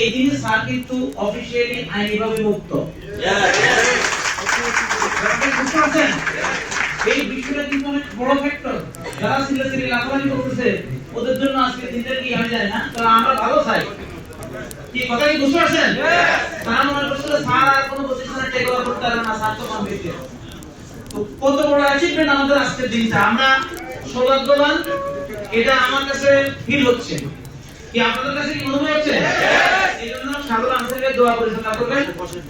এই জিনিস স্যার কিন্তু অফিসিয়ালি আইনিভাবে মুক্ত? এই বিষয়টা কিন্তু অনেক বড় ফ্যাক্টর যারা করতেছে, ওদের জন্য আজকে দিনটা কি না আমরা ভালো চাই। কি কথা কি বুঝতে পারছেন? তারা মনে স্যার আর কোনো টেক ওভার করতে না, স্যার তো তো কত বড় অ্যাচিভমেন্ট আমাদের আজকের দিনটা? আমরা সৌভাগ্যবান, এটা আমার কাছে ফিল হচ্ছে। কি আপনাদের কাছে কি মনে হচ্ছে এই জন্য সাগর আনসারকে দোয়া পরিচালনা করবেন।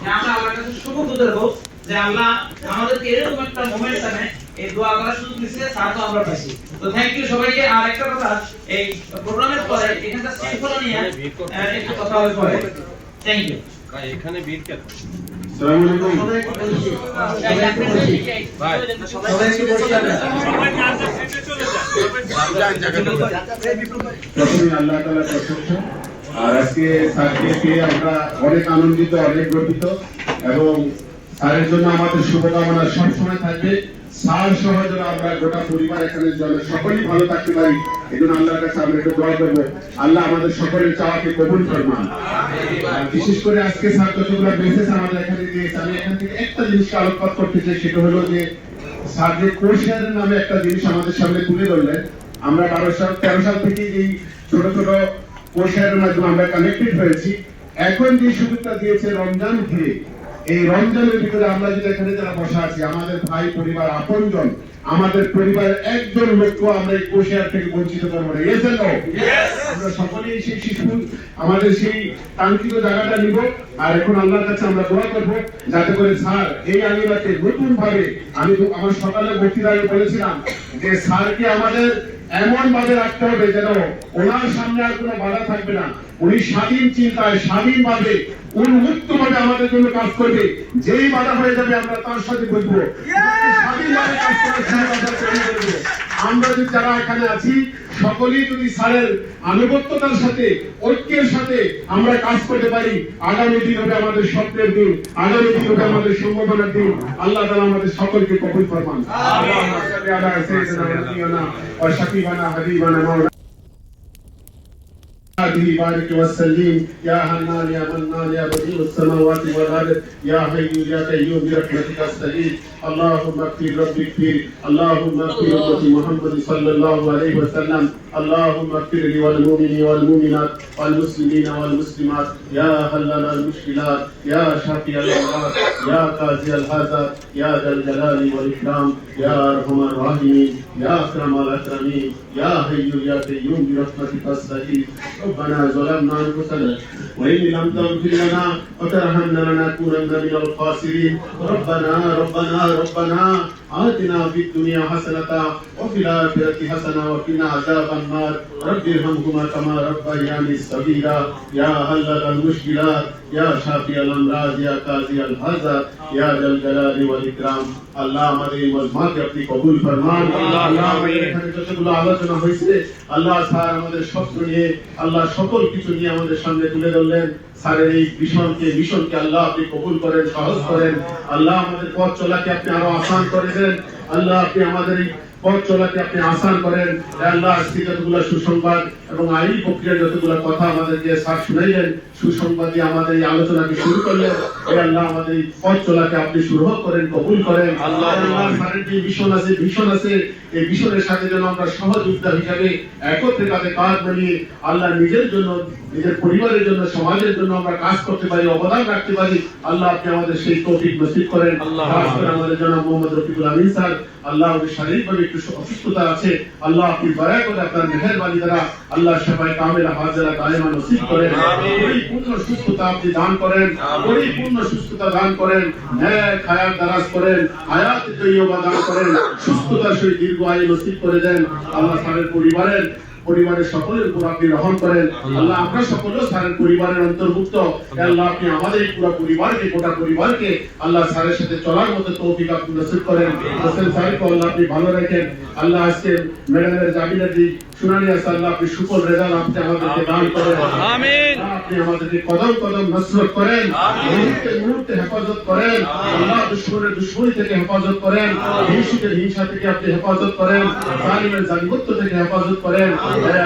যে আমরা আল্লাহর কাছে শুকর দেবো যে আল্লাহ আমাদেরকে এরকম একটা মোমেন্টামে এই দোয়া করার সুযোগ দিচ্ছে তা তো আমরা পাইছি। তো থ্যাংক ইউ সবাইকে। আর একটা কথা এই প্রোগ্রামের পরে এখানকার শৃঙ্খলা নিয়ে একটু কথা হবে পরে। থ্যাংক ইউ এখানে ভিড় কেন? অনেক আনন্দিত অনেক গর্বিত। এবং স্যারের জন্য আমাদের শুভকামনা সবসময় থাকবে। স্যার সহ যেন আমরা গোটা পরিবার এখানে সকলেই ভালো থাকতে পারি, এই জন্য আল্লাহর কাছে আমরা একটু দোয়া করব। আল্লাহ আমাদের সকলের চাওয়াকে কবুল বিশেষ করে আজকে স্যার যতগুলো মেসেজ আমাদের এখানে দিয়েছে, আমি এখান থেকে একটা আলোকপাত করতে চাই, সেটা হলো যে স্যার যে নামে একটা জিনিস আমাদের সামনে তুলে ধরলেন, আমরা বারো সাল, তেরো সাল থেকে এই ছোট ছোট মাধ্যমে আমরা কানেক্টেড হয়েছি। এখন যে সুযোগটা দিয়েছে রমজান ঘিরে এই রমজানের ভিতরে আমরা যদি এখানে যারা বসা আছি আমাদের ভাই পরিবার আপনজন আমাদের পরিবারের একজন লোককেও আমরা এই কোর্সের থেকে বঞ্চিত করব না। ইয়েস আমরা সকলেই সেই শিশু আমাদের সেই কাঙ্ক্ষিত জায়গাটা নিব আর এখন আল্লাহর কাছে আমরা দোয়া করব যাতে করে স্যার এই আঙিনাতে নতুন ভাবে আমি আমার সকালে বক্তৃতায় বলেছিলাম যে স্যারকে আমাদের এমন ভাবে রাখতে হবে যেন ওনার সামনে আর কোনো বাধা থাকবে না। উনি স্বাধীন চিন্তায় স্বাধীন ভাবে উন্মুক্ত ভাবে আমাদের জন্য কাজ করবে। যেই বাধা হয়ে যাবে আমরা তার সাথে বলব স্বাধীনভাবে কাজ করার আমরা যারা এখানে আছি সকলেই যদি স্যারের আনুগত্যতার সাথে ঐক্যের সাথে আমরা কাজ করতে পারি আগামী দিন হবে আমাদের স্বপ্নের দিন আগামী দিন হবে আমাদের সম্ভাবনার দিন। আল্লাহ তালা আমাদের সকলকে কবুল ফরমান। هذه بارك وسلم يا حنان يا منان يا بديع السماوات والأرض. يا حي يا قيوم برحمتك أستغيث. اللهم اغفر رب اغفر. اللهم اغفر امه محمد صلى الله عليه وسلم. اللهم اغفر لي والمؤمنين والمؤمنات والمسلمين والمسلمات. يا حلل المشكلات يا شافي الامراض يا قاضي الحاجات يا ذا الجلال والإكرام. يا أرحم الراحمين يا أكرم الأكرمين. يا حي يا قيوم برحمتك أستغيث. ربنا ظلمنا أنفسنا وإن لم تغفر لنا وترحمنا لنكونن من الخاسرين. ربنا ربنا ربنا. آتنا في الدنيا حسنة وفي الآخرة حسنة وقنا عذاب النار رب ارحمهما كما ربياني صغيرا يا حلل المشكلات يا شافي الأمراض يا قاضي الحاجات يا ذا الجلال والإكرام আল্লাহ আমাদের এই মজমাকে আপনি কবুল ফরমান আল্লাহ আমাদের এখানে যতগুলো আলোচনা হয়েছে আল্লাহ স্যার আমাদের স্বপ্ন নিয়ে আল্লাহ সকল কিছু নিয়ে আমাদের সামনে তুলে ধরলেন স্যারের এই মিশনকে মিশনকে আল্লাহ আপনি কবুল করেন, সহজ করেন। আল্লাহ আমাদের পথ চলাকে আপনি আরও আসান করে দেন। আল্লাহ আপনি আমাদের এই পথ চলাকে আপনি আসান করেন আল্লাহ আজকে যতগুলো সুসংবাদ এবং আইনি প্রক্রিয়ার যতগুলো কথা আমাদেরকে শুনাইলেন সুসংবাদ দিয়ে আমাদের এই আলোচনাকে শুরু করলেন আল্লাহ আমাদের এই পথ চলাকে আপনি শুরু করেন কবুল করেন আল্লাহ যে ভীষণ আছে ভীষণ আছে এই ভীষণের সাথে যেন আমরা সহযোগিতা হিসাবে একত্রে মিলিয়ে আল্লাহ নিজের জন্য নিজের পরিবারের জন্য সমাজের জন্য আমরা কাজ করতে পারি অবদান রাখতে পারি আল্লাহ আপনি আমাদের সেই তৌফিক নসিব করেন আল্লাহ। আমাদের জনাব মোহাম্মদ রফিকুল আমিন স্যার আল্লাহ আমাদের শারীরিকভাবে একটু অসুস্থতা আছে আল্লাহ আপনি দয়া করে আপনার মেহরবানি দ্বারা আল্লাহ সবাই কামেলা হাজারা কালেমা নসিব করেন। পরিপূর্ণ সুস্থতা আপনি দান করেন। পরিপূর্ণ সুস্থতা দান করেন। ন্যায় খায়াত দারাজ করেন। হায়াত তৈয়বা দান করেন। সুস্থতার সেই দীর্ঘ আয়ু নসিব করে দেন। আল্লাহ স্যারের পরিবারের পরিবারের সকলের উপর আপনি রহম করেন। আল্লাহ। আমরা সকলেও স্যারের পরিবারের অন্তর্ভুক্ত। আল্লাহ। আপনি আমাদের এই পুরো পরিবারকে গোটা পরিবারকে আল্লাহ স্যারের সাথে চলার মতো তৌফিক আপনি নসিব করেন। হোসেন সাহেবকে আল্লাহ আপনি ভালো রাখেন। আল্লাহ আজকে ম্যাডামের জামিনের দিক শুনানি আছে আপনি সুফল রেজাল্ট আপনি আমাদেরকে দান করেন। আমিন। আপনি আমাদেরকে কদম কদম নসরত করেন। মুহূর্তে মুহূর্তে হেফাজত করেন। আল্লাহ দুশ্মনের দুশ্মনী থেকে হেফাজত করেন। হিংসুকের হিংসা থেকে আপনি হেফাজত করেন। জালিমের জালিমত্ব থেকে হেফাজত করেন।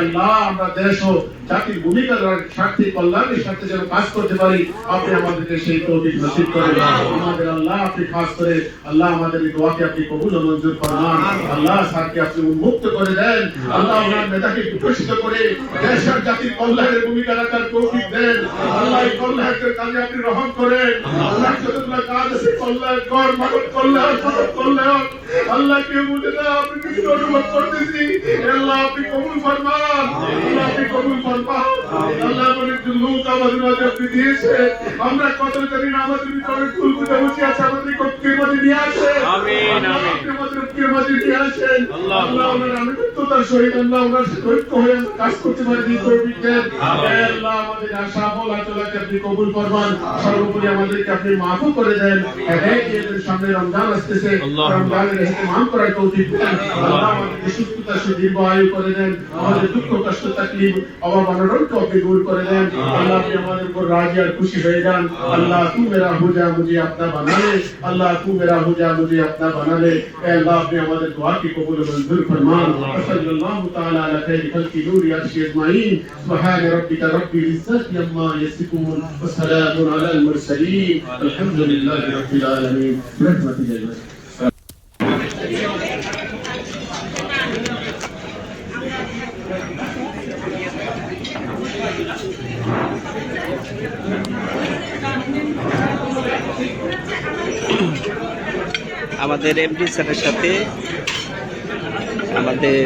আল্লাহ আমরা দেশ ও জাতির ভূমিকার স্বার্থে কল্যাণের স্বার্থে যেন কাজ করতে পারি, আপনি আমাদেরকে সেই তৌফিক নসিব করেন আমাদের আল্লাহ আপনি খাস করে, আল্লাহ আমাদের দোয়াকে আপনি কবুল ও মঞ্জুর ফরমান। আল্লাহ স্যারকে আপনি উন্মুক্ত করে দেন। আল্লাহ ওনার মেধাকে বিকশিত করে দেশ আর জাতির কল্যাণের ভূমিকা রাখার তৌফিক দেন। আল্লাহ এই কল্যাণের কাজে আপনি রহম করেন। আল্লাহ যতগুলো কাজ আছে, কল্যাণ কর, মানব কল্যাণ মানব কল্যাণ। আল্লাহ কেউ বুঝে না আপনি কিছু অনুভব করতেছি। আল্লাহ আপনি কবুল ফরমান। কবুল ফরমান আল্লাহ একটু লোক আমাদের মাঝে আপনি দিয়েছে আমরা কত জানি না আমাদের ভিতরে ফুল ফুটে বসে আছে আমাদের কক্ষের মধ্যে নিয়ে আসে আমিন, আমিন। আমাদের কক্ষের মধ্যে নিয়ে আসেন আল্লাহ, আল্লাহ ওনার আনুগত্যতার সহিত আল্লাহ ওনার ঐক্য হয়ে আমরা কাজ করতে পারি দিন আল্লাহ আমাদের আশা বলা চলাকে আপনি কবুল ফরমান সর্বোপরি আমাদেরকে আপনি মাফও করে দেন এক সামনে রমজান আসতেছে রমজানের ইহতিমাম করার তৌফিক দেন আল্লাহ আমাদেরকে সুস্থতা সে আয়ু করে দেন আমাদের দুঃখ কষ্ট তাকলিফ অভাব کو اپنی کر لیں ہاں۔ اللہ کے ہمارے اوپر راضی اور خوشی رہ جان ہاں۔ اللہ تو میرا ہو جا مجھے اپنا بنا لے۔ اللہ تو میرا ہو جا مجھے اپنا بنا لے۔ اے اللہ اپنے ہمارے دعا کی قبول منظور فرمان صلی اللہ تعالی علیہ خیر خلق نور یا اجمعین۔ سبحان ربی ربک رب العزت عما یصفون وسلام علی المرسلین۔ الحمدللہ رب العالمین۔ رحمت الله আমাদের এমডি স্যারের সাথে আমাদের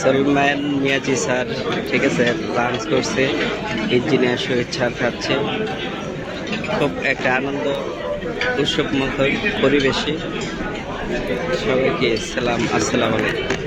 সলমান মিয়াজি স্যার ঠিক আছে লাঞ্চ করছে ইঞ্জিনিয়ার স্যার খাচ্ছে খুব একটা আনন্দ উৎসব মতো পরিবেশে। সবাইকে সালাম, আসসালামু আলাইকুম।